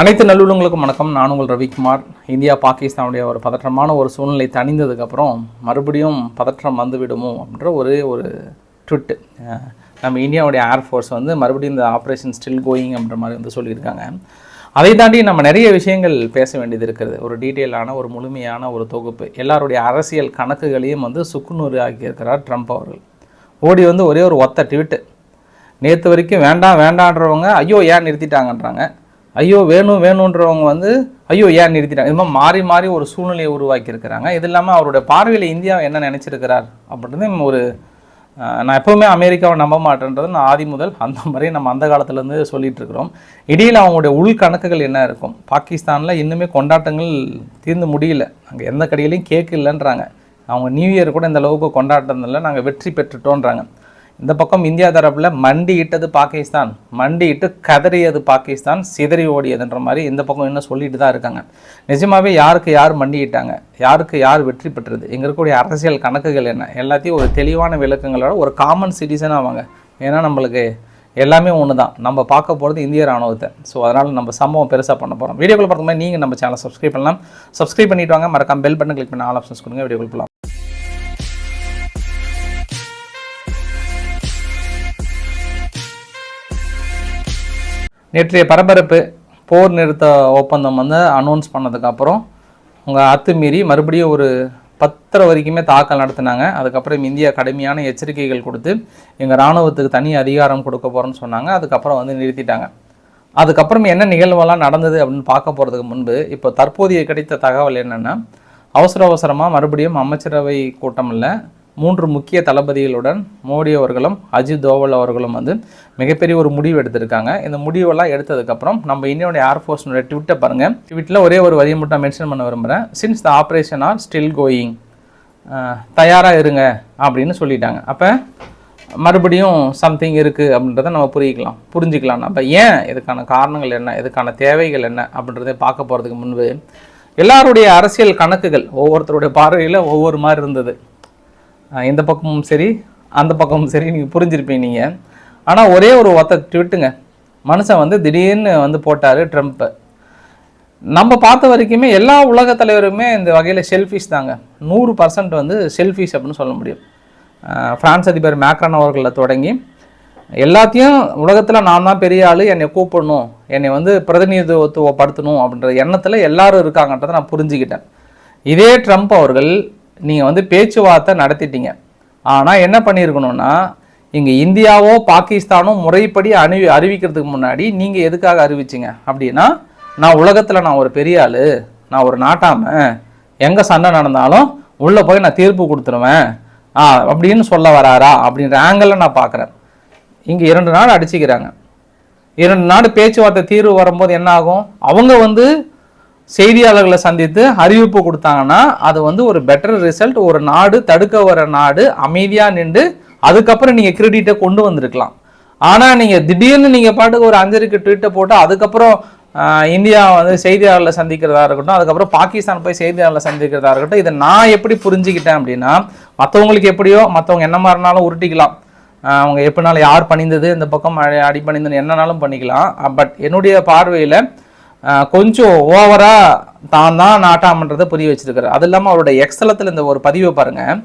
அனைத்து நல்லுள்ளங்களுக்கும் வணக்கம். நான் உங்கள் ரவிக்குமார். இந்தியா பாகிஸ்தானுடைய ஒரு பதற்றமான ஒரு சூழ்நிலை தணிந்ததுக்கப்புறம் மறுபடியும் பதற்றம் வந்துவிடுமோ அப்படின்ற ஒரே ஒரு ட்விட்டு நம்ம இந்தியாவுடைய ஏர்ஃபோர்ஸ் வந்து மறுபடியும் இந்த ஆப்ரேஷன் ஸ்டில் கோயிங் அப்படின்ற மாதிரி வந்து சொல்லியிருக்காங்க. அதை தாண்டி நம்ம நிறைய விஷயங்கள் பேச வேண்டியது இருக்கிறது ஒரு டீட்டெயிலான ஒரு முழுமையான ஒரு தொகுப்பு. எல்லாருடைய அரசியல் கணக்குகளையும் வந்து சுக்குநூறு ஆக்கியிருக்கிறார் ட்ரம்ப் அவர்கள். ஓடி வந்து ஒரே ஒரு ஒத்த ட்வீட்டு. நேற்று வரைக்கும் வேண்டாம் வேண்டான்றவங்க ஐயோ ஏன் நிறுத்திட்டாங்கன்றாங்க? ஐயோ வேணும் வேணுன்றவங்க வந்து ஐயோ ஏன் நிறுத்திட்டாங்க? இது மாதிரி மாறி மாறி ஒரு சூழ்நிலையை உருவாக்கி இருக்கிறாங்க இது இல்லாமல் அவருடைய பார்வையில் இந்தியா என்ன நினச்சிருக்கிறார் அப்படின்றது ஒரு நான் எப்போவுமே அமெரிக்காவை நம்ப மாட்டேன்றது நான் ஆதி முதல் அந்த மாதிரி நம்ம அந்த காலத்துலேருந்து சொல்லிகிட்டு இருக்கிறோம். இடையில் அவங்களுடைய உள் கணக்குகள் என்ன இருக்கும்? பாகிஸ்தானில் இன்னுமே கொண்டாட்டங்கள் தீர்ந்து முடியல. அங்கே எந்த கடையிலையும் கேக் இல்லைன்றாங்க. அவங்க நியூ இயர் கூட இந்த அளவுக்கு இல்லை நாங்கள் வெற்றி பெற்றுட்டோன்றாங்க. இந்த பக்கம் இந்தியா தரப்பில் மண்டி இட்டது பாகிஸ்தான் மண்டி இட்டு கதறியது பாகிஸ்தான் சிதறி ஓடியதுன்ற மாதிரி இந்த பக்கம் இன்னும் சொல்லிட்டு தான் இருக்காங்க. நிஜமாகவே யாருக்கு யார் மண்டியிட்டாங்க யாருக்கு யார் வெற்றி பெற்றது? இங்கே இருக்கக்கூடிய அரசியல் கணக்குகள் என்ன? எல்லாத்தையும் ஒரு தெளிவான விளக்கங்களோட ஒரு காமன் சிட்டிசன் ஆவாங்க. ஏன்னா நம்மளுக்கு எல்லாமே ஒன்று தான் நம்ம பார்க்க போகிறது இந்திய ராணுவத்தை. ஸோ அதனால் நம்ம சம்பவம் பெருசாக பண்ண போகிறோம் வீடியோக்குள்ள பார்க்கும்போது நீங்கள் நம்ம சேனல் சப்ஸ்கிரைப் பண்ணலாம். சப்ஸ்கிரைப் பண்ணிவிட்டு வாங்க. மறக்காம பெல் பட்டன் கிளிக் பண்ண ஆல் ஆப்ஷன்ஸ் கொடுங்க. வீடியோக்குள்ள நேற்றைய பரபரப்பு போர் நிறுத்த ஒப்பந்தம் வந்து அனௌன்ஸ் பண்ணதுக்கப்புறம் உங்கள் அத்துமீறி மறுபடியும் ஒரு பத்தரை வரைக்குமே தாக்கல் நடத்தினாங்க. அதுக்கப்புறம் இந்தியா கடுமையான எச்சரிக்கைகள் கொடுத்து எங்கள் இராணுவத்துக்கு தனி அதிகாரம் கொடுக்க போகிறோன்னு சொன்னாங்க. அதுக்கப்புறம் வந்து நிறுத்திட்டாங்க. அதுக்கப்புறம் என்ன நிகழ்வெல்லாம் நடந்தது அப்படின்னு பார்க்க போகிறதுக்கு முன்பு இப்போ தற்போதைய கிடைத்த தகவல் என்னென்னா அவசர அவசரமாக மறுபடியும் அமைச்சரவை கூட்டம் இல்லை மூன்று முக்கிய தளபதிகளுடன் மோடி அவர்களும் அஜித் தோவல் அவர்களும் வந்து மிகப்பெரிய ஒரு முடிவு எடுத்திருக்காங்க. இந்த முடிவெல்லாம் எடுத்ததுக்கப்புறம் நம்ம இந்தியாவுடைய ஏர்ஃபோர்ஸினுடைய ட்விட்டை பாருங்கள் ட்விட்டில் ஒரே ஒரு வரியை மட்டும் மென்ஷன் பண்ண விரும்புகிறேன் since the operation are still going தயாராக இருங்க அப்படின்னு சொல்லிட்டாங்க. அப்போ மறுபடியும் சம்திங் இருக்குது அப்படின்றத நம்ம புரிஞ்சிக்கலாம் புரிஞ்சுக்கலாம் நம்ம ஏன்? இதுக்கான காரணங்கள் என்ன? இதுக்கான தேவைகள் என்ன? அப்படின்றத பார்க்க போகிறதுக்கு முன்பு எல்லாருடைய அரசியல் கணக்குகள் ஒவ்வொருத்தருடைய பார்வையில் ஒவ்வொரு மாதிரி இருந்தது. இந்த பக்கமும் சரி அந்த பக்கமும் சரி நீங்கள் புரிஞ்சிருப்பீங்க நீங்கள் ஆனால் ஒரே ஒரு ஒத்த ட்விட்டுங்க மனுஷன் வந்து திடீர்னு வந்து போட்டார் ட்ரம்ப்பு நம்ம பார்த்த வரைக்குமே எல்லா உலக தலைவருமே இந்த வகையில் செல்ஃபிஷ் தாங்க. நூறு பர்சன்ட் வந்து செல்ஃபிஷ் அப்படின்னு சொல்ல முடியும். ஃப்ரான்ஸ் அதிபர் மேக்ரான் அவர்களை தொடங்கி எல்லாத்தையும் உலகத்தில் நான் தான் பெரிய ஆள் என்னை கூப்பிடணும் என்னை வந்து பிரதிநிதித்துவப்படுத்தணும் அப்படின்ற எண்ணத்தில் எல்லாரும் இருக்காங்கன்றதை நான் புரிஞ்சுக்கிட்டேன். இதே ட்ரம்ப் அவர்கள் நீங்கள் வந்து பேச்சுவார்த்தை நடத்திட்டீங்க. ஆனால் என்ன பண்ணியிருக்கணும்னா இங்கே இந்தியாவோ பாகிஸ்தானோ முறைப்படி அணி அறிவிக்கிறதுக்கு முன்னாடி நீங்கள் எதுக்காக அறிவிச்சிங்க? அப்படின்னா நான் உலகத்தில் நான் ஒரு பெரிய ஆள் நான் ஒரு நாட்டாம எங்கே சண்டை நடந்தாலும் உள்ளே போய் நான் தீர்ப்பு கொடுத்துருவேன். ஆ அப்படின்னு சொல்ல வராரா? அப்படின்ற ஆங்கிளில் நான் பார்க்குறேன் இங்கே இரண்டு நாடு அடிச்சுக்கிறாங்க. இரண்டு நாடு பேச்சுவார்த்தை தீர்வு வரும்போது என்ன ஆகும்? அவங்க வந்து செய்தியாளர்களை சந்தித்து அறிவிப்பு கொடுத்தாங்கன்னா அது வந்து ஒரு பெட்டர் ரிசல்ட் ஒரு நாடு தடுக்க வர நாடு அமைதியாக நின்று அதுக்கப்புறம் நீங்கள் கிரெடிட்டை கொண்டு வந்திருக்கலாம். ஆனால் நீங்கள் திடீர்னு நீங்கள் பாட்டுக்கு ஒரு அஞ்சரிக்கை ட்வீட்டை போட்டு அதுக்கப்புறம் இந்தியா வந்து செய்தியாளர்களை சந்திக்கிறதா இருக்கட்டும் அதுக்கப்புறம் பாகிஸ்தான் போய் செய்தியாளர்களை சந்திக்கிறதா இருக்கட்டும் இதை நான் எப்படி புரிஞ்சுக்கிட்டேன் அப்படின்னா மற்றவங்களுக்கு எப்படியோ மற்றவங்க என்ன மாதிரினாலும் உருட்டிக்கலாம். அவங்க எப்படினாலும் யார் பணிந்தது இந்த பக்கம் அடி- அடி பணிந்தது என்னனாலும் பண்ணிக்கலாம். பட் என்னுடைய பார்வையில் கொஞ்சம் ஓவராக தான் தான் நாட்டாமன்றதை புரிய வச்சிருக்காரு அது இல்லாமல் அவருடைய எக்ஸலத்தில் இந்த ஒரு பதிவை பாருங்கள்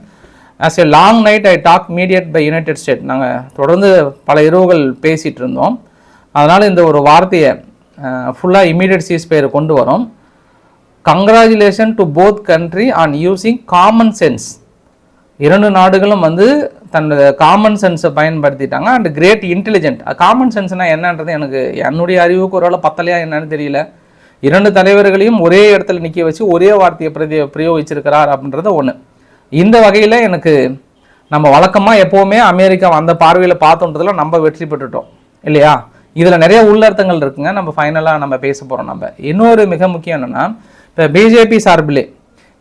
as a long night I talk mediate by United State நாங்கள் தொடர்ந்து பல இரவுகள் பேசிகிட்டு இருந்தோம். அதனால் இந்த ஒரு வார்த்தையை ஃபுல்லாக இமீடியட் சீஸ் பெயர் கொண்டு வரோம். Congratulation to both country on using common sense இரண்டு நாடுகளும் வந்து தன்னோட காமன் சென்ஸை பயன்படுத்திட்டாங்க. அண்ட் கிரேட் இன்டெலிஜென்ட் காமன் சென்ஸ்னால் என்னன்றது எனக்கு என்னுடைய அறிவுக்கு ஒரு வேளை பத்தலையா என்னன்னு தெரியல. இரண்டு தலைவர்களையும் ஒரே இடத்துல நிற்க வச்சு ஒரே வார்த்தையை பிரதி பிரயோகிச்சிருக்கிறார் அப்படின்றது ஒன்று இந்த வகையில் எனக்கு நம்ம வழக்கமாக எப்போவுமே அமெரிக்கா அந்த பார்வையில் பார்த்தோன்றதுல நம்ம வெற்றி பெற்றுட்டோம். இல்லையா? இதில் நிறைய உள்ளர்த்தங்கள் இருக்குங்க. நம்ம ஃபைனலாக நம்ம பேச போகிறோம் நம்ம. இன்னொரு மிக முக்கியம் என்னென்னா இப்போ பிஜேபி சார்பிலே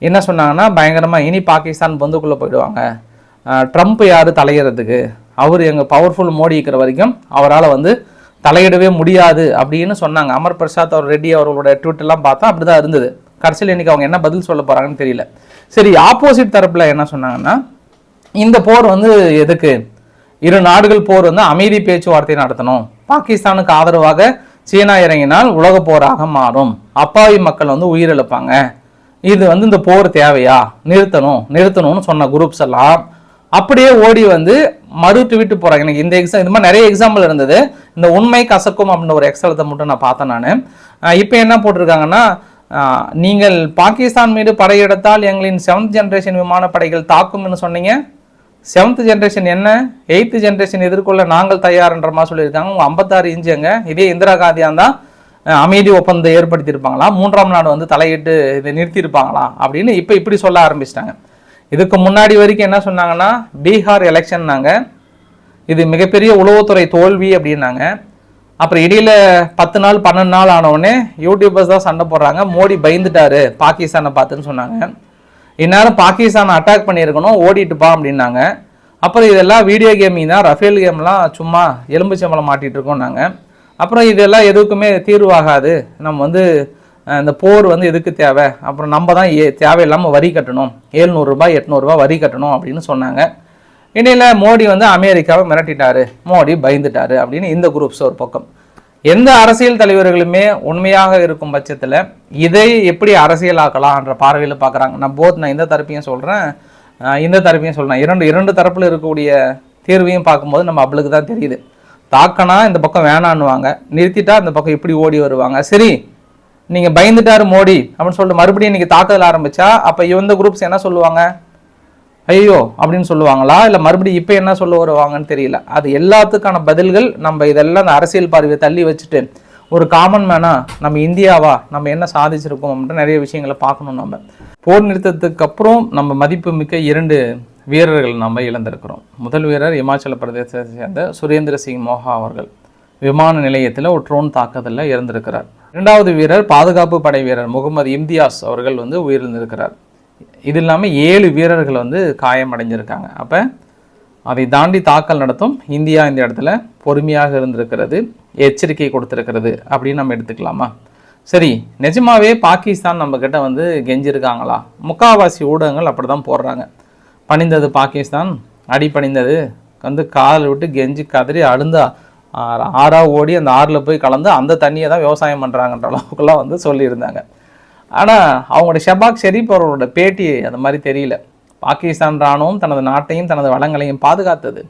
என்ன சொன்னாங்கன்னா பயங்கரமாக இனி பாகிஸ்தான் பொந்துக்குள்ளே போயிடுவாங்க. ட்ரம்ப் யார் தலையிறதுக்கு? அவர் எங்கள் பவர்ஃபுல் மோடி இருக்கிற வரைக்கும் அவரால் வந்து தலையிடவே முடியாது அப்படின்னு சொன்னாங்க. அமர் பிரசாத் அவர் ரெட்டி அவர்களோட ட்விட்டெல்லாம் பார்த்தா அப்படி தான் இருந்தது. கடைசியில் இன்னைக்கு அவங்க என்ன பதில் சொல்ல போகிறாங்கன்னு தெரியல. சரி ஆப்போசிட் தரப்பில் என்ன சொன்னாங்கன்னா இந்த போர் வந்து எதுக்கு? இரு நாடுகள் போர் வந்து அமைதி பேச்சுவார்த்தை நடத்தணும். பாகிஸ்தானுக்கு ஆதரவாக சீனா இறங்கினால் உலக போராக மாறும். அப்பாவி மக்கள் வந்து உயிரிழப்பாங்க இது வந்து இந்த போர் தேவையா? நிறுத்தணும். நிறுத்தணும்னு சொன்ன குரூப்ஸ் எல்லாம் அப்படியே ஓடி வந்து மறுத்து விட்டு போகிறாங்க எனக்கு இந்த எக்ஸாம் இது மாதிரி நிறைய எக்ஸாம்பிள் இருந்தது. இந்த உண்மை கசக்கும் அப்படின்ற ஒரு எக்ஸலத்தை மட்டும் நான் பார்த்தேன் நான். இப்போ என்ன போட்டிருக்காங்கன்னா நீங்கள் பாகிஸ்தான் மீது படையெடுத்தால் எங்களின் செவன்த் ஜென்ரேஷன் விமானப்படைகள் தாக்கும்னு சொன்னீங்க. செவன்த் ஜென்ரேஷன் என்ன? எயித்து ஜென்ரேஷன் எதிர்கொள்ள நாங்கள் தயார்ன்ற மாதிரி சொல்லியிருக்காங்க. உங்கள் ஐம்பத்தாறு இன்ச்சுங்க இதே இந்திரா காந்தியாக தான் அமைதி ஒப்பந்தம் ஏற்படுத்தியிருப்பாங்களா? மூன்றாம் நாடு வந்து தலையிட்டு இதை நிறுத்தியிருப்பாங்களா? அப்படின்னு இப்போ இப்படி சொல்ல ஆரம்பிச்சிட்டாங்க. இதுக்கு முன்னாடி வரைக்கும் என்ன சொன்னாங்கன்னா பீகார் எலெக்ஷன்னாங்க இது மிகப்பெரிய உளவுத்துறை தோல்வி அப்படின்னாங்க. அப்புறம் இடையில பத்து நாள் பன்னெண்டு நாள் ஆனவுடனே யூடியூபர்ஸ் தான் சண்டை போடுறாங்க. மோடி பயந்துட்டாரு பாகிஸ்தானை பார்த்துன்னு சொன்னாங்க. இந்நேரம் பாகிஸ்தானை அட்டாக் பண்ணியிருக்கணும் ஓடிட்டுப்பா அப்படின்னாங்க. அப்புறம் இதெல்லாம் வீடியோ கேமிங் தான் ரஃபேல் கேம்லாம் சும்மா எலும்பு சம்பளம் மாட்டிகிட்டு இருக்கோம் நாங்கள் அப்புறம் இதெல்லாம் எதுக்குமே தீர்வாகாது. நம்ம வந்து இந்த போர் வந்து எதுக்கு தேவை? அப்புறம் நம்ம தான் ஏ தேவையில்லாமல் வரி கட்டணும். ஏழ்நூறுரூபா எட்நூறுரூபா வரி கட்டணும் அப்படின்னு சொன்னாங்க. இடையில மோடி வந்து அமெரிக்காவை மிரட்டிட்டாரு. மோடி பயந்துட்டாரு அப்படின்னு இந்த குரூப்ஸ் ஒரு பக்கம். எந்த அரசியல் தலைவர்களுமே உண்மையாக இருக்கும் பட்சத்தில் இதை எப்படி அரசியலாக்கலாம்ன்ற பார்வையில் பார்க்குறாங்க நான் போத் நான் இந்த தரப்பையும் சொல்கிறேன் இந்த தரப்பையும் சொல்கிறேன் இரண்டு இரண்டு தரப்பில் இருக்கக்கூடிய தீர்வையும் பார்க்கும்போது நம்ம அவளுக்கு தான் தெரியுது. தாக்கனா இந்த பக்கம் வேணான்னுவாங்க. நிறுத்திட்டா இந்த பக்கம் இப்படி ஓடி வருவாங்க. சரி நீங்கள் பயந்துட்டாரு மோடி அப்படின்னு சொல்லிட்டு மறுபடியும் இன்றைக்கி தாக்குதல் ஆரம்பிச்சா அப்போ இந்த குரூப்ஸ் என்ன சொல்லுவாங்க? ஐயோ அப்படின்னு சொல்லுவாங்களா? இல்லை மறுபடியும் இப்போ என்ன சொல்ல வருவாங்கன்னு தெரியல. அது எல்லாத்துக்கான பதில்கள் நம்ம இதெல்லாம் அந்த அரசியல் பார்வையை தள்ளி வச்சுட்டு ஒரு காமன் மேனாக நம்ம இந்தியாவா நம்ம என்ன சாதிச்சிருக்கோம் அப்படின்ற நிறைய விஷயங்களை பார்க்கணும் நம்ம. போர் நிறுத்தத்துக்கு அப்புறம் நம்ம மதிப்பு மிக்க இரண்டு வீரர்கள் நம்ம இழந்திருக்கிறோம். முதல் வீரர் இமாச்சல பிரதேசத்தை சேர்ந்த சுரேந்திர சிங் மோகா அவர்கள் விமான நிலையத்தில் ஒரு ட்ரோன் தாக்குதலில் இறந்திருக்கிறார். இரண்டாவது வீரர் பாதுகாப்பு படை வீரர் முகமது இம்தியாஸ் அவர்கள் வந்து உயிரிழந்திருக்கிறார். இது இல்லாமல் ஏழு வீரர்கள் வந்து காயமடைஞ்சிருக்காங்க. அப்போ அதை தாண்டி தாக்கல் நடத்தும் இந்தியா இந்த இடத்துல பொறுமையாக இருந்திருக்கிறது எச்சரிக்கை கொடுத்துருக்கிறது அப்படின்னு நம்ம எடுத்துக்கலாமா? சரி நிஜமாவே பாகிஸ்தான் நம்மக்கிட்ட வந்து கெஞ்சிருக்காங்களா? முக்காவாசி ஊடகங்கள் அப்படி தான் போடுறாங்க. பணிந்தது பாகிஸ்தான் அடி பணிந்தது. வந்து கால் விட்டு கெஞ்சி கதறி அழுந்த ஆறாக ஓடி அந்த ஆறில் போய் கலந்து அந்த தண்ணியை தான் விவசாயம் பண்ணுறாங்கன்ற அளவுக்குலாம் வந்து சொல்லியிருந்தாங்க. ஆனால் அவங்களோட ஷபாக் ஷெரீப் அவரோட பேட்டி அந்த மாதிரி தெரியல. பாகிஸ்தான் ராணுவம் தனது நாட்டையும் தனது வளங்களையும் பாதுகாத்தது.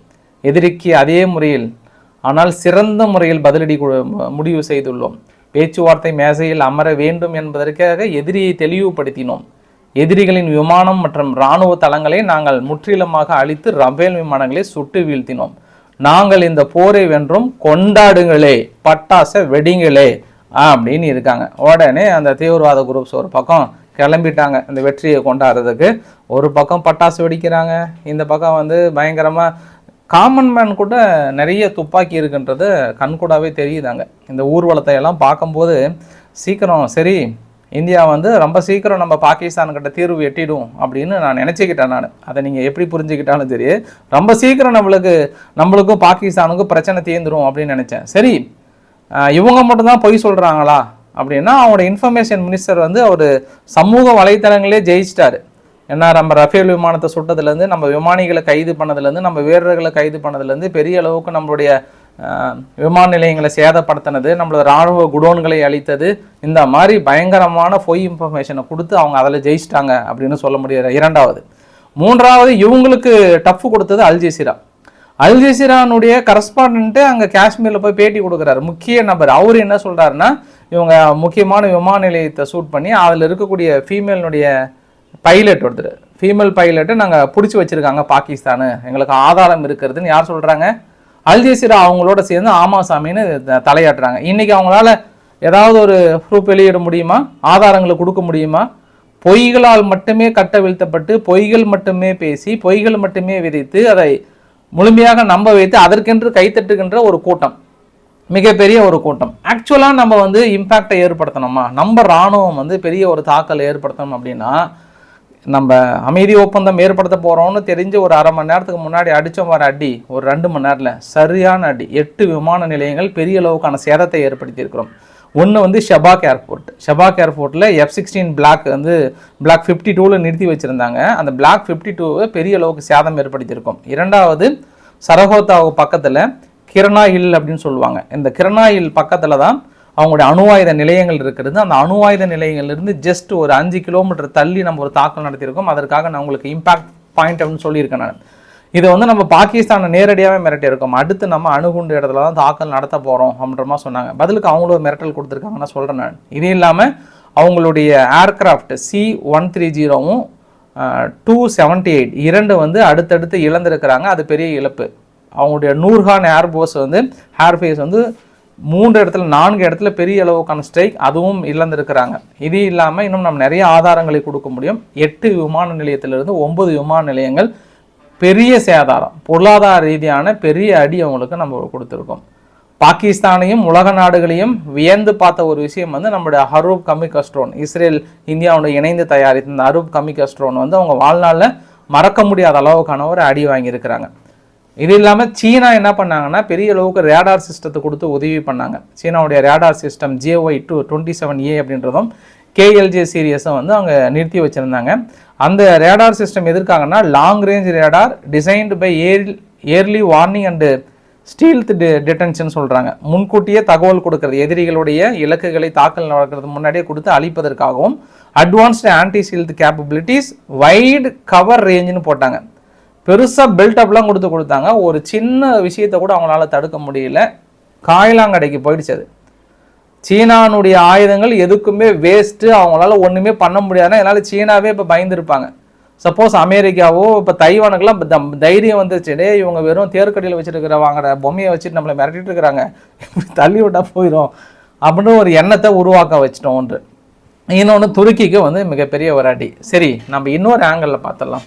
எதிரிக்கு அதே முறையில் ஆனால் சிறந்த முறையில் பதிலடி முடிவு செய்துள்ளோம். பேச்சுவார்த்தை மேசையில் அமர வேண்டும் என்பதற்காக எதிரியை தெளிவுபடுத்தினோம். எதிரிகளின் விமானம் மற்றும் இராணுவ தளங்களை நாங்கள் முற்றிலுமாக அழித்து ரபேல் விமானங்களை சுட்டு வீழ்த்தினோம். நாங்கள் இந்த போரை வென்றும் கொண்டாடுங்களே பட்டாச வெடிங்களே அப்படின்னு இருக்காங்க. உடனே அந்த தீவிரவாத குரூப்ஸ் ஒரு பக்கம் கிளம்பிட்டாங்க இந்த வெற்றியை கொண்டாடுறதுக்கு. ஒரு பக்கம் பட்டாசு வெடிக்கிறாங்க. இந்த பக்கம் வந்து பயங்கரமாக காமன் மேன் கூட நிறைய துப்பாக்கி இருக்குன்றது கண்கூடாவே தெரியுதாங்க இந்த ஊர்வலத்தை எல்லாம் பார்க்கும்போது சீக்கிரம் சரி இந்தியா வந்து ரொம்ப சீக்கிரம் நம்ம பாகிஸ்தான்கிட்ட தீர்வு எட்டிடும் அப்படின்னு நான் நினச்சிக்கிட்டேன் நான். அதை நீங்கள் எப்படி புரிஞ்சுக்கிட்டாலும் சரி ரொம்ப சீக்கிரம் நம்மளுக்கு நம்மளுக்கும் பாகிஸ்தானுக்கும் பிரச்சனை தீர்ந்துரும் அப்படின்னு நினச்சேன். சரி இவங்க மட்டும்தான் பொய் சொல்கிறாங்களா அப்படின்னா அவங்களோட இன்ஃபர்மேஷன் மினிஸ்டர் வந்து அவர் சமூக வலைத்தளங்களே ஜெயிச்சிட்டாரு. ஏன்னா நம்ம ரஃபேல் விமானத்தை சுட்டதுலேருந்து நம்ம விமானிகளை கைது பண்ணதுலேருந்து நம்ம வீரர்களை கைது பண்ணதுலேருந்து பெரிய அளவுக்கு நம்மளுடைய விமான நிலையங்களை சேதப்படுத்தினது நம்மளோட இராணுவ குடோன்களை அழித்தது இந்த மாதிரி பயங்கரமான பொய் இன்ஃபர்மேஷனை கொடுத்து அவங்க அதில் ஜெயிச்சிட்டாங்க அப்படின்னு சொல்ல முடியாது. இரண்டாவது மூன்றாவது இவங்களுக்கு டஃப் கொடுத்தது அல் ஜசீரா. கரஸ்பாண்டன்ட்டு அங்கே காஷ்மீரில் போய் பேட்டி கொடுக்குறாரு. முக்கிய நபர் அவர் என்ன சொல்கிறாருன்னா இவங்க முக்கியமான விமான நிலையத்தை சூட் பண்ணி அதில் இருக்கக்கூடிய ஃபீமேலினுடைய பைலட் ஒருத்தர். ஃபீமேல் பைலட்டை நாங்கள் பிடிச்சி வச்சுருக்காங்க பாகிஸ்தானு. எங்களுக்கு ஆதாரம் இருக்கிறதுன்னு யார் சொல்கிறாங்க அல் அவங்களோட சேர்ந்து ஆமா சாமின்னு தலையாட்டுறாங்க. இன்றைக்கி அவங்களால ஏதாவது ஒரு ப்ரூஃப் வெளியிட முடியுமா? ஆதாரங்களை கொடுக்க முடியுமா? பொய்களால் மட்டுமே கட்ட வீழ்த்தப்பட்டு பொய்கள் மட்டுமே பேசி பொய்கள் மட்டுமே விதைத்து அதை முழுமையாக நம்ப வைத்து அதற்கென்று கைத்தட்டுகின்ற ஒரு கூட்டம். மிகப்பெரிய ஒரு கூட்டம். ஆக்சுவலாக நம்ம வந்து இம்பேக்டை ஏற்படுத்தணுமா? நம்ம இராணுவம் வந்து பெரிய ஒரு தாக்கல் ஏற்படுத்தணும் அப்படின்னா நம்ம அமைதி ஒப்பந்தம் ஏற்படுத்த போகிறோம்னு தெரிஞ்சு ஒரு அரை மணி நேரத்துக்கு முன்னாடி அடித்தோம் வர அடி ஒரு ரெண்டு மணி நேரத்தில் சரியான அடி எட்டு விமான நிலையங்கள் பெரிய அளவுக்கான சேதத்தை ஏற்படுத்தியிருக்கிறோம். ஒன்று வந்து ஷபாக் ஏர்போர்ட். ஷபாக் ஏர்போர்ட்டில் எஃப் சிக்ஸ்டீன் பிளாக் வந்து பிளாக் ஃபிஃப்டி டூவில் நிறுத்தி வச்சுருந்தாங்க. அந்த பிளாக் ஃபிஃப்டி டூவை பெரிய அளவுக்கு சேதம் ஏற்படுத்தியிருக்கும். இரண்டாவது சரகோத்தாவுக்கு பக்கத்தில் கிரணா ஹில் அப்படின்னு சொல்லுவாங்க. இந்த கிரணா ஹில் பக்கத்தில் தான் அவங்களுடைய அணு ஆயுத நிலையங்கள் இருக்கிறது. அந்த அணு ஆயுத நிலையங்கள்லேருந்து ஜஸ்ட் ஒரு அஞ்சு கிலோமீட்டர் தள்ளி நம்ம ஒரு தாக்கல் நடத்தியிருக்கோம். அதற்காக நான் உங்களுக்கு இம்பாக்ட் பாயிண்ட் அப்படின்னு சொல்லியிருக்கேன் நான். இதை வந்து நம்ம பாகிஸ்தானை நேரடியாகவே மிரட்டி இருக்கோம் அடுத்து நம்ம அணுகுண்டு இடத்துல தான் தாக்கல் நடத்த போகிறோம் அப்படின்ற மாதிரி சொன்னாங்க. பதிலுக்கு அவங்களும் மிரட்டல் கொடுத்துருக்காங்கன்னு சொல்கிறேன் நான். இது இல்லாமல் அவங்களுடைய ஏர்கிராஃப்ட் சி ஒன் த்ரீ ஜீரோவும் டூ செவன்ட்டி எயிட் இரண்டு வந்து அடுத்தடுத்து இழந்திருக்கிறாங்க. அது பெரிய இழப்பு. அவங்களுடைய நூர்ஹான் ஏர்போஸ் வந்து ஹேர்ஃபேஸ் வந்து மூன்று இடத்துல நான்கு இடத்துல பெரிய அளவுக்கான ஸ்ட்ரைக் அதுவும் இழந்திருக்கிறாங்க. இது இல்லாமல் இன்னும் நம்ம நிறைய ஆதாரங்களை கொடுக்க முடியும். எட்டு விமான நிலையத்திலிருந்து ஒன்பது விமான நிலையங்கள் பெரிய சேதாரம் பொருளாதார ரீதியான பெரிய அடி அவங்களுக்கு நம்ம கொடுத்துருக்கோம். பாகிஸ்தானையும் உலக நாடுகளையும் வியந்து பார்த்த ஒரு விஷயம் வந்து நம்மளுடைய ஹரூப் கமிகஸ்ட்ரோன் இஸ்ரேல் இந்தியாவோட இணைந்து தயாரித்த இந்த ஹரூப் கமிகஸ்ட்ரோன் வந்து அவங்க வாழ்நாளில் மறக்க முடியாத அளவுக்கான ஒரு அடி வாங்கியிருக்கிறாங்க. இது இல்லாமல் சீனா என்ன பண்ணாங்கன்னா பெரிய அளவுக்கு ரேடார் சிஸ்டத்தை கொடுத்து உதவி பண்ணாங்க. சீனாவுடைய ரேடார் சிஸ்டம் ஜிஓஒய் டூ டுவெண்ட்டி செவன் ஏ அப்படின்றதும் கேஎல்ஜே சீரியஸை வந்து அவங்க நிறுத்தி வச்சுருந்தாங்க. அந்த radar system எதிர்க்காங்கன்னா long range radar designed by air early warning and stealth D detection சொல்கிறாங்க முன்கூட்டியே தகவல் கொடுக்கறது எதிரிகளுடைய இலக்குகளை தாக்கல் நடக்கிறது முன்னாடியே கொடுத்து அழிப்பதற்காகவும் advanced anti stealth capabilities wide cover ரேஞ்சுன்னு போட்டாங்க. பெருசாக பில்டப்லாம் கொடுத்து கொடுத்தாங்க. ஒரு சின்ன விஷயத்தை கூட அவங்களால தடுக்க முடியல. காயலாங்கடைக்கு போயிடுச்சு அது. சீனானுடைய ஆயுதங்கள் எதுக்குமே வேஸ்ட்டு அவங்களால ஒன்றுமே பண்ண முடியாதுன்னா என்னால் சீனாவே இப்போ பயந்துருப்பாங்க. சப்போஸ் அமெரிக்காவோ இப்போ தைவானுக்கெல்லாம் இப்போ தம்- தைரியம் வந்துச்சுடே இவங்க வெறும் தேர்க்கடியில் வச்சுருக்கிற வாங்குற பொம்மையை வச்சுட்டு நம்மளை மிரட்டிட்டு இருக்கிறாங்க இப்படி தள்ளி விட்டால் போயிடும் அப்படின்னு ஒரு எண்ணத்தை உருவாக்க வச்சிட்டோம் ஒன்று இன்னொன்று துருக்கிக்கு வந்து மிகப்பெரிய ஒரு அடி. சரி நம்ம இன்னொரு ஆங்கிளில் பார்த்துடலாம்.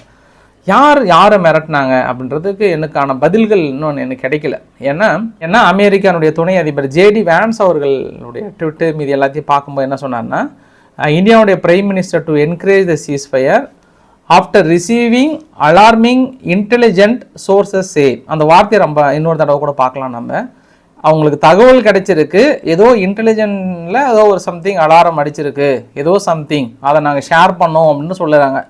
யார் யாரை மிரட்டினாங்க அப்படின்றதுக்கு எனக்கான பதில்கள் இன்னொன்று எனக்கு கிடைக்கல. ஏன்னா ஏன்னா அமெரிக்கானுடைய துணை அதிபர் ஜேடி வேன்ஸ் அவர்களுடைய ட்விட்டர் மீது எல்லாத்தையும் பார்க்கும்போது என்ன சொன்னார்னா இந்தியாவுடைய prime minister to encourage the ceasefire after receiving alarming intelligent sources say அந்த வார்த்தையை ரொம்ப இன்னொரு தடவை கூட பார்க்கலாம் நம்ம. அவங்களுக்கு தகவல் கிடைச்சிருக்கு. ஏதோ இன்டெலிஜென்ட்டில் ஏதோ ஒரு சம்திங் அலாரம் அடிச்சிருக்கு. ஏதோ சம்திங் அதை நாங்கள் ஷேர் பண்ணோம் அப்படின்னு சொல்லுறாங்க.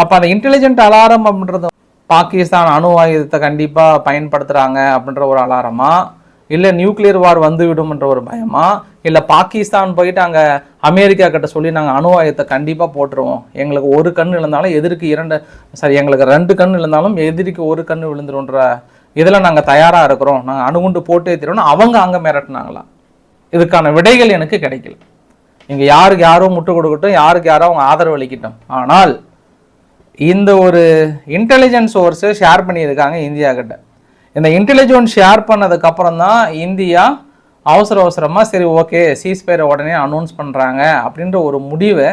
அப்போ அந்த இன்டெலிஜென்ட் அலாரம் அப்படின்றது பாகிஸ்தான் அணு ஆயுதத்தை கண்டிப்பாக பயன்படுத்துகிறாங்க அப்படின்ற ஒரு அலாரமா? இல்லை நியூக்ளியர் வார் வந்துவிடும்ன்ற ஒரு பயமா? இல்லை பாகிஸ்தான் போயிட்டு அங்கே அமெரிக்கா கிட்ட சொல்லி நாங்கள் அணு ஆயுதத்தை கண்டிப்பாக போட்டுருவோம். எங்களுக்கு ஒரு கண் இருந்தாலும் எதிர்க்கு இரண்டு சரி எங்களுக்கு ரெண்டு கண் இருந்தாலும் எதிரிக்கு ஒரு கண் விழுந்துருன்ற இதில் நாங்கள் தயாராக இருக்கிறோம். நாங்கள் அணுகுண்டு போட்டே தருவோம்னு அவங்க அங்கே மிரட்டினாங்களாம் இதுக்கான விடைகள் எனக்கு கிடைக்கல. இங்கே யாருக்கு யாரோ முட்டு கொடுக்கட்டும் யாருக்கு யாரோ அவங்க ஆதரவு அளிக்கட்டும். ஆனால் இந்த ஒரு இன்டெலிஜென்ஸ் சோர்ஸை ஷேர் பண்ணியிருக்காங்க இந்தியா கிட்ட. இந்த இன்டெலிஜென்ஸ் ஷேர் பண்ணதுக்கப்புறம் தான் இந்தியா அவசர அவசரமாக சரி ஓகே சீஸ்பயரை உடனே அனௌன்ஸ் பண்ணுறாங்க அப்படின்ற ஒரு முடிவை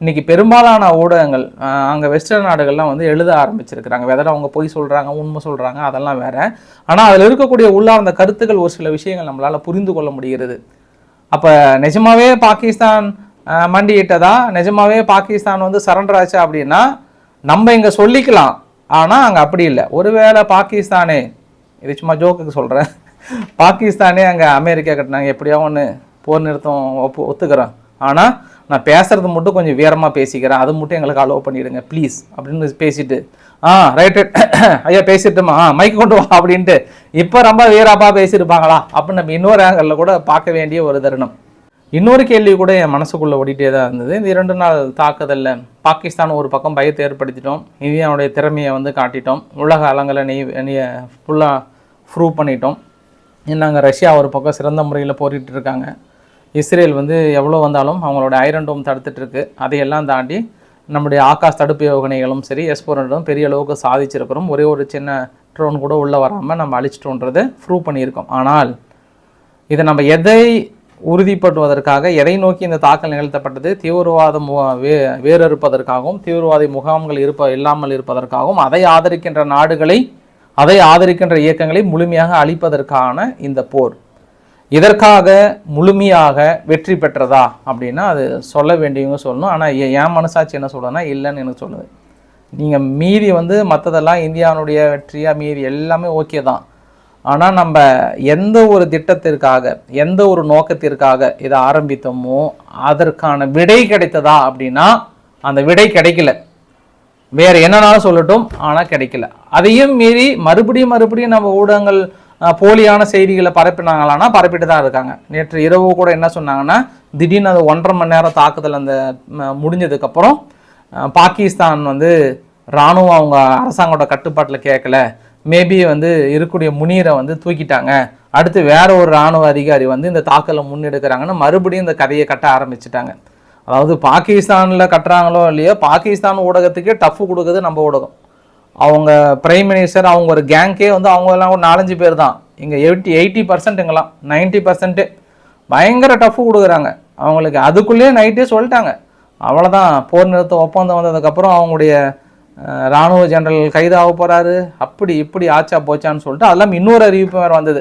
இன்னைக்கு பெரும்பாலான ஊடகங்கள் அங்கே வெஸ்டர்ன் நாடுகள்லாம் வந்து எழுத ஆரம்பிச்சிருக்கிறாங்க. வெதர் அவங்க பொய் சொல்கிறாங்க உண்மை சொல்கிறாங்க அதெல்லாம் வேறு. ஆனால் அதில் இருக்கக்கூடிய உள்ளார்ந்த கருத்துக்கள் ஒரு சில விஷயங்கள் நம்மளால் புரிந்து கொள்ள முடிகிறது. அப்போ நிஜமாவே பாகிஸ்தான் மண்டியிட்டதா? நிஜமாவே பாகிஸ்தான் வந்து சரண்டர் ஆச்சு அப்படின்னா நம்ம இங்கே சொல்லிக்கலாம். ஆனால் அங்கே அப்படி இல்லை. ஒருவேளை பாகிஸ்தானே இது சும்மா ஜோக்குக்கு சொல்கிறேன் பாகிஸ்தானே அங்கே அமெரிக்கா கட்டினாங்க. எப்படியா ஒன்று போர் நிறுத்தம் ஒப்பு ஒத்துக்கிறேன். ஆனால் நான் பேசுகிறது மட்டும் கொஞ்சம் வீரமாக பேசிக்கிறேன். அது மட்டும் எங்களுக்கு அலோவ் பண்ணிவிடுங்க ப்ளீஸ் அப்படின்னு பேசிட்டு ஆ ரைட் ஐயா பேசிட்டுமா? ஆ மைக் கொண்டு வா அப்படின்ட்டு இப்போ ரொம்ப வீராப்பா பேசியிருப்பாங்களா? அப்படின்னு நம்ம இன்னொரு ஆங்கிளில் கூட பார்க்க வேண்டிய ஒரு தருணம். இன்னொரு கேள்வி கூட என் மனசுக்குள்ளே ஓடிட்டே தான் இருந்தது. இந்த இரண்டு நாள் தாக்குதலில் பாகிஸ்தான் ஒரு பக்கம் பயத்தை ஏற்படுத்திட்டோம். இந்தியாவுடைய திறமையை வந்து காட்டிட்டோம். உலக அலங்களை நெய் ஃபுல்லாக ப்ரூவ் பண்ணிட்டோம். நாங்கள் ரஷ்யா ஒரு பக்கம் சிறந்த முறையில் போரிட்டு இருக்காங்க. இஸ்ரேல் வந்து எவ்வளோ வந்தாலும் அவங்களோட ஐரன் டோம் தடுத்துட்டு அதையெல்லாம் தாண்டி நம்முடைய ஆகாஷ் தடுப்பு யோகனைகளும் சரி எஸ்போரண்டும் பெரிய அளவுக்கு சாதிச்சிருக்கிறோம். ஒரே ஒரு சின்ன ட்ரோன் கூட உள்ளே வராமல் நம்ம அழிச்சிட்டோன்றதை ப்ரூவ் பண்ணியிருக்கோம். ஆனால் இதை நம்ம எதை உறுதிப்படுவதற்காக எதை நோக்கி இந்த தாக்கல் நிகழ்த்தப்பட்டது. தீவிரவாதம் வே வேறறுப்பதற்காகவும் தீவிரவாதி முகாம்கள் இருப்ப இல்லாமல் இருப்பதற்காகவும் அதை ஆதரிக்கின்ற நாடுகளை அதை ஆதரிக்கின்ற இயக்கங்களை முழுமையாக அழிப்பதற்கான இந்த போர். இதற்காக முழுமையாக வெற்றி பெற்றதா அப்படின்னா அது சொல்ல வேண்டியவங்க சொல்லணும். ஆனால் என் மனசாட்சி என்ன சொல்லுதுன்னா இல்லைன்னு எனக்கு சொல்லுது. நீங்கள் மீதி வந்து மற்றதெல்லாம் இந்தியாவுடைய வெற்றியாக மீதி எல்லாமே ஓகே தான். ஆனால் நம்ம எந்த ஒரு திட்டத்திற்காக எந்த ஒரு நோக்கத்திற்காக இதை ஆரம்பித்தோமோ அதற்கான விடை கிடைத்ததா அப்படின்னா அந்த விடை கிடைக்கல. வேற என்னன்னாலும் சொல்லட்டும் ஆனால் கிடைக்கல. அதையும் மீறி மறுபடியும் மறுபடியும் நம்ம ஊடகங்கள் போலியான செய்திகளை பரப்பினாங்களான்னா பரப்பிட்டு தான் இருக்காங்க. நேற்று இரவு கூட என்ன சொன்னாங்கன்னா திடீர்னு அது ஒன்றரை மணி நேரம் தாக்குதல் அந்த முடிஞ்சதுக்கப்புறம் பாகிஸ்தான் வந்து இராணுவம் அவங்க அரசாங்கோட கட்டுப்பாட்டில் கேட்கல. மேபி வந்து இருக்கக்கூடிய முனீரை வந்து தூக்கிட்டாங்க. அடுத்து வேற ஒரு இராணுவ அதிகாரி வந்து இந்த தாக்கலை முன்னெடுக்கிறாங்கன்னு மறுபடியும் இந்த கதையை கட்ட ஆரம்பிச்சிட்டாங்க. அதாவது பாகிஸ்தானில் கட்டுறாங்களோ இல்லையோ பாகிஸ்தான் ஊடகத்துக்கே டஃப் கொடுக்குது நம்ம ஊடகம். அவங்க பிரைம் மினிஸ்டர் அவங்க ஒரு கேங்கே வந்து அவங்க எல்லாம் ஒரு நாலஞ்சு பேர் தான். இங்கே எயிட்டி எயிட்டி பர்சன்ட்டுங்களாம் நைன்ட்டி பர்சன்ட்டு பயங்கர டஃப் கொடுக்குறாங்க. அவங்களுக்கு அதுக்குள்ளேயே நைட்டே சொல்லிட்டாங்க. அவ்வளோதான் போர் நிறுத்த ஒப்பந்தம் வந்ததுக்கப்புறம் அவங்களுடைய இராணுவ ராணுவ ஜெனரல் கைதாக போகிறாரு அப்படி இப்படி ஆச்சா போச்சான்னு சொல்லிட்டு அதெல்லாம் இன்னொரு அறிவிப்பு வேறு வந்தது.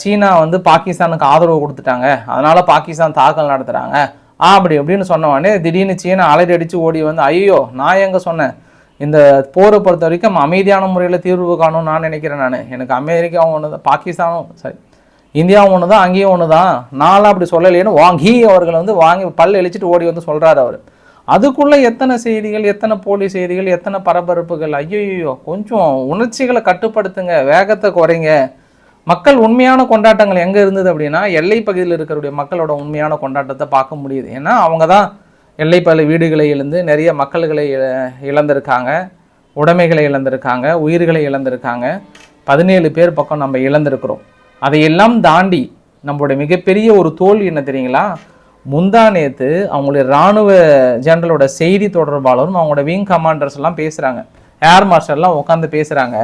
சீனா வந்து பாகிஸ்தானுக்கு ஆதரவு கொடுத்துட்டாங்க. அதனால் பாகிஸ்தான் தாக்கல் நடத்துகிறாங்க ஆ அப்படி அப்படின்னு சொன்ன உடனே திடீர்னு சீனா அலறி அடித்து ஓடி வந்து ஐயோ நான் எங்கே சொன்னேன்? இந்த போரை பொறுத்த வரைக்கும் அமைதியான முறையில் தீர்வு காணும் நான் நினைக்கிறேன் நான். எனக்கு அமெரிக்காவும் ஒன்று தான் பாகிஸ்தானும் சரி இந்தியாவும் ஒன்று தான் அங்கேயும் ஒன்று தான் நானும் அப்படி சொல்லலையேன்னு வாங்கி அவர்கள் வந்து வாங்கி பல் இழிச்சிட்டு ஓடி வந்து சொல்கிறார் அவர். அதுக்குள்ளே எத்தனை செய்திகள் எத்தனை போலி செய்திகள் எத்தனை பரபரப்புகள்? ஐயோ கொஞ்சம் உணர்ச்சிகளை கட்டுப்படுத்துங்க வேகத்தை குறைங்க. மக்கள் உண்மையான கொண்டாட்டங்கள் எங்கே இருந்தது அப்படின்னா எல்லை பகுதியில் இருக்கிறவுடைய மக்களோட உண்மையான கொண்டாட்டத்தை பார்க்க முடியுது. ஏன்னா அவங்க தான் எல்லை பல வீடுகளை இழந்து நிறைய மக்கள்களை இழந்திருக்காங்க. உடைமைகளை இழந்திருக்காங்க உயிர்களை இழந்திருக்காங்க. பதினேழு பேர் பக்கம் நம்ம இழந்திருக்கிறோம். அதையெல்லாம் தாண்டி நம்மளுடைய மிகப்பெரிய ஒரு தோல்வி என்ன தெரியுங்களா? முந்தா நேற்று அவங்களுடைய இராணுவ ஜெனரலோட செய்தி தொடர்பாளரும் அவங்களோட விங் கமாண்டர்ஸ் எல்லாம் பேசுகிறாங்க ஏர் மார்ஷல்லாம் உட்காந்து பேசுகிறாங்க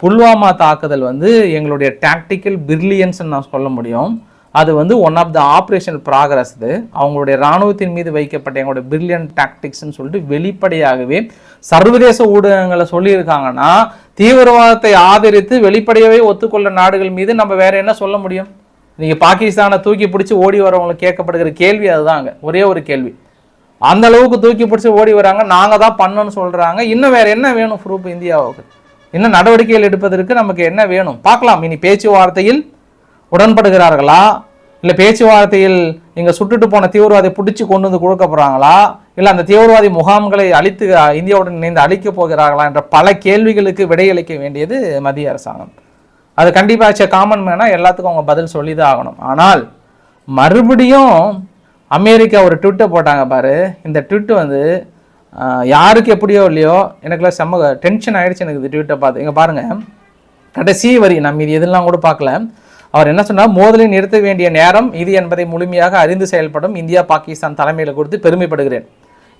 புல்வாமா தாக்குதல் வந்து எங்களுடைய டாக்டிக்கல் பிரில்லியன்ஸ்ன்னு நான் சொல்ல முடியும். அது வந்து one of the operation progress இது. அவங்களுடைய இராணுவத்தின் மீது வைக்கப்பட்ட எங்களுடைய பிரில்லியன் டாக்டிக்ஸ்ன்னு சொல்லிட்டு வெளிப்படையாகவே சர்வதேச ஊடகங்களை சொல்லியிருக்காங்கன்னா தீவிரவாதத்தை ஆதரித்து வெளிப்படையாகவே ஒத்துக்கொள்ள நாடுகள் மீது நம்ம வேற என்ன சொல்ல முடியும்? நீங்க பாகிஸ்தானை தூக்கி பிடிச்சி ஓடி வரவங்களுக்கு கேட்கப்படுகிற கேள்வி அதுதாங்க. ஒரே ஒரு கேள்வி. அந்த அளவுக்கு தூக்கி பிடிச்சி ஓடி வராங்க. நாங்கள் தான் பண்ணோம்னு சொல்கிறாங்க இன்னும் வேறு என்ன வேணும் ப்ரூஃப் இந்தியாவுக்கு? இன்னும் நடவடிக்கைகள் எடுப்பதற்கு நமக்கு என்ன வேணும்? பார்க்கலாம். இனி பேச்சுவார்த்தையில் உடன்படுகிறார்களா? இல்லை பேச்சுவார்த்தையில் இங்கே சுட்டுட்டு போன தீவிரவாதியை பிடிச்சி கொண்டு வந்து கொடுக்க போகிறாங்களா இல்லை அந்த தீவிரவாதி முகாம்களை அழித்து இந்தியாவுடன் இணைந்து அழிக்கப் போகிறார்களா? என்ற பல கேள்விகளுக்கு விடையளிக்க வேண்டியது மத்திய அரசாங்கம். அது கண்டிப்பாக காமன் மேனாக எல்லாத்துக்கும் அவங்க பதில் சொல்லி தான் ஆகணும் ஆனால் மறுபடியும் அமெரிக்கா ஒரு ட்விட்டை போட்டாங்க பாரு. இந்த ட்விட் வந்து யாருக்கு எப்படியோ இல்லையோ எனக்குலாம் செம்ம டென்ஷன் ஆகிடுச்சு எனக்கு இந்த ட்விட்டை பார்த்து. இங்கே பாருங்கள் கடைசி வரி நம்ம இது எதெல்லாம் கூட பார்க்கல. அவர் என்ன சொன்னால் மோதலை நிறுத்த வேண்டிய நேரம் இது என்பதை முழுமையாக அறிந்து செயல்படும் இந்தியா பாகிஸ்தான் தலைமையில் கொடுத்து பெருமைப்படுகிறேன்.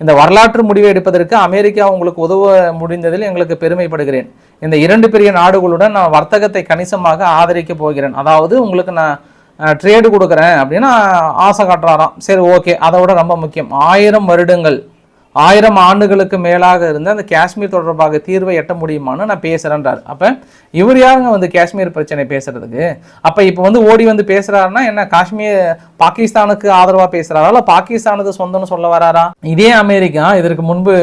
இந்த வரலாற்று முடிவை எடுப்பதற்கு அமெரிக்கா உங்களுக்கு உதவ முடிந்ததில் எங்களுக்கு பெருமைப்படுகிறேன். இந்த இரண்டு பெரிய நாடுகளுடன் நான் வர்த்தகத்தை கணிசமாக ஆதரிக்க போகிறேன். அதாவது உங்களுக்கு நான் ட்ரேடு கொடுக்குறேன் அப்படின்னா ஆசை காட்டுறாராம். சரி ஓகே அதை விட ரொம்ப முக்கியம். ஆயிரம் வருடங்கள் ஆயிரம் ஆண்டுகளுக்கு மேலாக இருந்த அந்த காஷ்மீர் தொடர்பாக தீர்வை எட்ட முடியுமான்னு நான் பேசுகிறேன்றார் அப்போ இவர் யாருங்க வந்து காஷ்மீர் பிரச்சனை பேசுறதுக்கு? அப்போ இப்போ வந்து ஓடி வந்து பேசுகிறாருன்னா என்ன காஷ்மீர் பாகிஸ்தானுக்கு ஆதரவாக பேசுகிறாரா இல்லை பாகிஸ்தானுக்கு சொந்தம்னு சொல்ல வராரா? இதே அமெரிக்கா இதற்கு முன்பு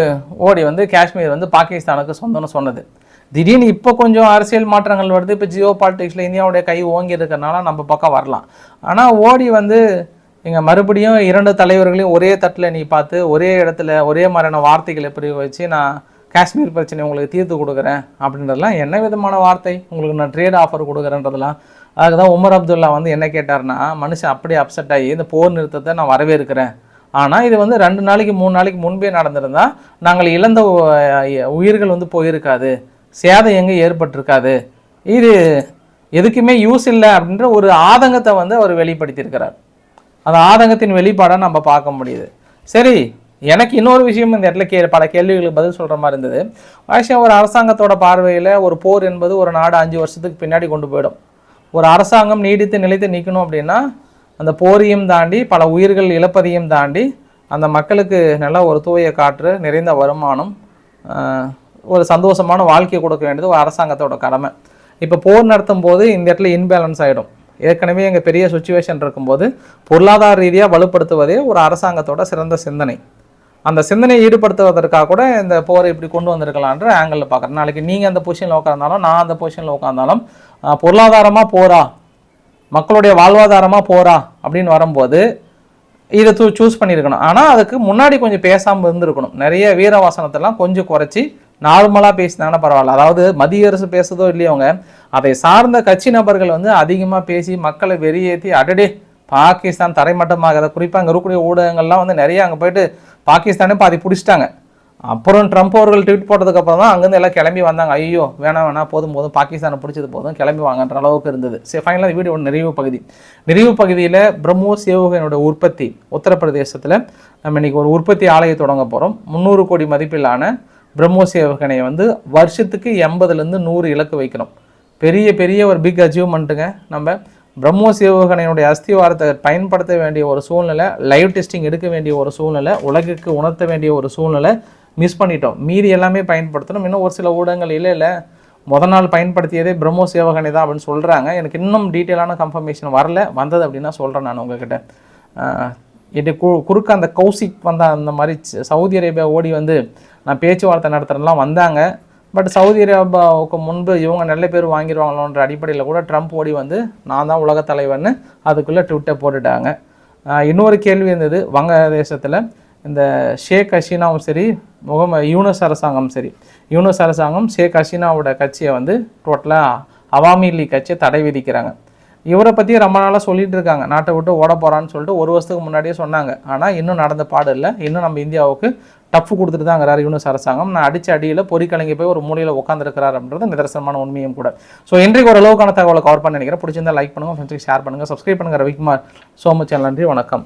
ஓடி வந்து காஷ்மீர் வந்து பாகிஸ்தானுக்கு சொந்தம்னு சொன்னது. திடீர்னு இப்போ கொஞ்சம் அரசியல் மாற்றங்கள் வருது. இப்போ ஜியோ பாலிட்டிக்ஸில் இந்தியாவுடைய கை ஓங்கி இருக்கிறனால நம்ம பக்கம் வரலாம். ஆனால் ஓடி வந்து இங்கே மறுபடியும் இரண்டு தலைவர்களையும் ஒரே தட்டில் நீ பார்த்து ஒரே இடத்துல ஒரே மாதிரியான வார்த்தைகளை பிரயோகிச்சு நான் காஷ்மீர் பிரச்சனை உங்களுக்கு தீர்த்து கொடுக்குறேன் அப்படின்றதெல்லாம் என்ன விதமான வார்த்தை? உங்களுக்கு நான் ட்ரேட் ஆஃபர் கொடுக்குறேன்றதெல்லாம் அதுக்கு தான் உமர் அப்துல்லா வந்து என்ன கேட்டார்னா மனுஷன் அப்படியே அப்செட் ஆகி இந்த போர் நிறுத்தத்தை நான் வரவேற்கிறேன். ஆனால் இது வந்து ரெண்டு நாளைக்கு மூணு நாளைக்கு முன்பே நடந்திருந்தால் நாங்கள் இழந்த உயிர்கள் வந்து போயிருக்காது. சேதம் எங்கே ஏற்பட்டிருக்காது. இது எதுக்குமே யூஸ் இல்லை அப்படின்ற ஒரு ஆதங்கத்தை வந்து அவர் வெளிப்படுத்தியிருக்கிறார். அந்த ஆதங்கத்தின் வெளிப்பாடாக நம்ம பார்க்க முடியுது. சரி எனக்கு இன்னொரு விஷயம் இந்த இடத்துல கே பல கேள்விகளுக்கு பதில் சொல்கிற மாதிரி இருந்தது. ஆக்சுவலாக ஒரு அரசாங்கத்தோட பார்வையில் ஒரு போர் என்பது ஒரு நாடு அஞ்சு வருஷத்துக்கு பின்னாடி கொண்டு போயிடும். ஒரு அரசாங்கம் நீடித்து நிலைத்து நிற்கணும் அப்படின்னா அந்த போரையும் தாண்டி பல உயிர்கள் இழப்பதையும் தாண்டி அந்த மக்களுக்கு நல்ல ஒரு தூய காற்று நிறைந்த வருமானம் ஒரு சந்தோஷமான வாழ்க்கையை கொடுக்க வேண்டியது ஒரு அரசாங்கத்தோட கடமை. இப்போ போர் நடத்தும் போது இந்த இடத்துல இன்பேலன்ஸ் ஆகிடும் ஏற்கனவே எங்கள் பெரிய சுச்சுவேஷன் இருக்கும்போது பொருளாதார ரீதியாக வலுப்படுத்துவதே ஒரு அரசாங்கத்தோட சிறந்த சிந்தனை. அந்த சிந்தனையை ஈடுபடுத்துவதற்காக கூட இந்த போரை இப்படி கொண்டு வந்திருக்கலான்ற ஆங்கிளில் பார்க்குறேன் நாளைக்கு நீங்கள் அந்த பொசிஷனில் உட்காந்தாலும் நான் அந்த பொசிஷனில் உட்காந்தாலும் பொருளாதாரமாக போரா மக்களுடைய வாழ்வாதாரமாக போரா அப்படின்னு வரும்போது இதை சூஸ் பண்ணியிருக்கணும். ஆனால் அதுக்கு முன்னாடி கொஞ்சம் பேசாமல் இருந்திருக்கணும். நிறைய வீரவாசனத்தெல்லாம் கொஞ்சம் குறைச்சி நார்மலாக பேசினாங்கன்னா பரவாயில்ல. அதாவது மத்திய அரசு பேசுதோ இல்லையவங்க அதை சார்ந்த கட்சி நபர்கள் வந்து அதிகமாக பேசி மக்களை வெறியேற்றி அடடே பாகிஸ்தான் தரைமட்டமாகிறத குறிப்பாக அங்கே இருக்கக்கூடிய ஊடகங்கள்லாம் வந்து நிறைய அங்கே போயிட்டு பாகிஸ்தானே பாதி பிடிச்சிட்டாங்க. அப்புறம் ட்ரம்ப் அவர்கள் ட்வீட் போட்டதுக்கு அப்புறம் தான் அங்கேருந்து எல்லாம் கிளம்பி வந்தாங்க. ஐயோ வேணாம் வேணாம் போதும் போதும் பாகிஸ்தானை பிடிச்சது போதும் கிளம்பி வாங்கன்ற அளவுக்கு இருந்தது. சரி ஃபைனலாக வீடியோ நிறைவு பகுதி. நிறைவு பகுதியில் பிரம்மோ சேவகனோட உற்பத்தி உத்தரப்பிரதேசத்தில் நம்ம இன்றைக்கி ஒரு உற்பத்தி ஆலையை தொடங்க போகிறோம் முந்நூறு கோடி மதிப்பிலான பிரம்மோஸ் ஏவுகணையை வந்து வருஷத்துக்கு எண்பதுலேருந்து நூறு இலக்கு வைக்கணும். பெரிய பெரிய ஒரு பிக் அச்சீவ்மெண்ட்டுங்க நம்ம பிரம்மோஸ் ஏவுகணையினுடைய அஸ்திவாரத்தை பயன்படுத்த வேண்டிய ஒரு சூழ்நிலை லைவ் டெஸ்டிங் எடுக்க வேண்டிய ஒரு சூழ்நிலை உலகுக்கு உணர்த்த வேண்டிய ஒரு சூழ்நிலை மிஸ் பண்ணிட்டோம். மீறி எல்லாமே பயன்படுத்தணும். இன்னும் ஒரு சில ஊடகங்கள் இல்லை இல்லை. முத நாள் பயன்படுத்தியதே பிரம்மோஸ் ஏவுகணை தான் அப்படின்னு சொல்கிறாங்க எனக்கு இன்னும் டீட்டெயிலான கன்ஃபர்மேஷன் வரல. வந்தது அப்படின்னா சொல்கிறேன் நான் உங்ககிட்ட. என் கு குறுக்க அந்த கௌசிக் வந்த அந்த மாதிரி ச- சவுதி அரேபியா ஓடி வந்து நான் பேச்சுவார்த்தை நடத்துறதுலாம் வந்தாங்க. பட் சவுதி அரேபியாவுக்கு முன்பு இவங்க நல்ல பேர் வாங்கிடுவாங்களோன்ற அடிப்படையில் கூட ட்ரம்ப் ஓடி வந்து நான் தான் உலகத் தலைவர்னு அதுக்குள்ளே ட்விட்டர் போட்டுட்டாங்க. இன்னொரு கேள்வி இருந்தது வங்கதேசத்தில் இந்த ஷேக் ஹசீனாவும் சரி முகம யூனஸ் அரசாங்கம் சரி யூனஸ் அரசாங்கம் ஷேக் ஹசீனாவோட கட்சியை வந்து டோட்டலாக அவாமி லீக் கட்சியை தடை விதிக்கிறாங்க. இவரை பற்றி ரொம்ப நாளாக சொல்லிட்டு இருக்காங்க. நாட்டை விட்டு ஓட போகிறான்னு சொல்லிட்டு ஒரு வருஷத்துக்கு முன்னாடியே சொன்னாங்க. ஆனால் இன்னும் நடந்த பாடு இல்லை. இன்னும் நம்ம இந்தியாவுக்கு டஃப் கொடுத்துட்டு தாங்கிறாரு யூனஸ் அரசாங்கம். நான் அடிச்ச அடியில் பொறிக்கலங்கி போய் ஒரு மூலையில் உட்காந்துருக்கிறார் அப்படின்றது நிதர்சனமான உண்மையும் கூட. ஸோ இன்றைக்கு ஒரு அளவுக்கான தகவலை கவர் பண்ண நினைக்கிறேன். பிடிச்சிருந்தா லைக் பண்ணுங்கள் ஃப்ரெண்ட்ஸுக்கு ஷேர் பண்ணுங்கள் சப்ஸ்கிரைப் பண்ணுங்கள் ரவிக்குமார் சோமு மச் நன்றி வணக்கம்.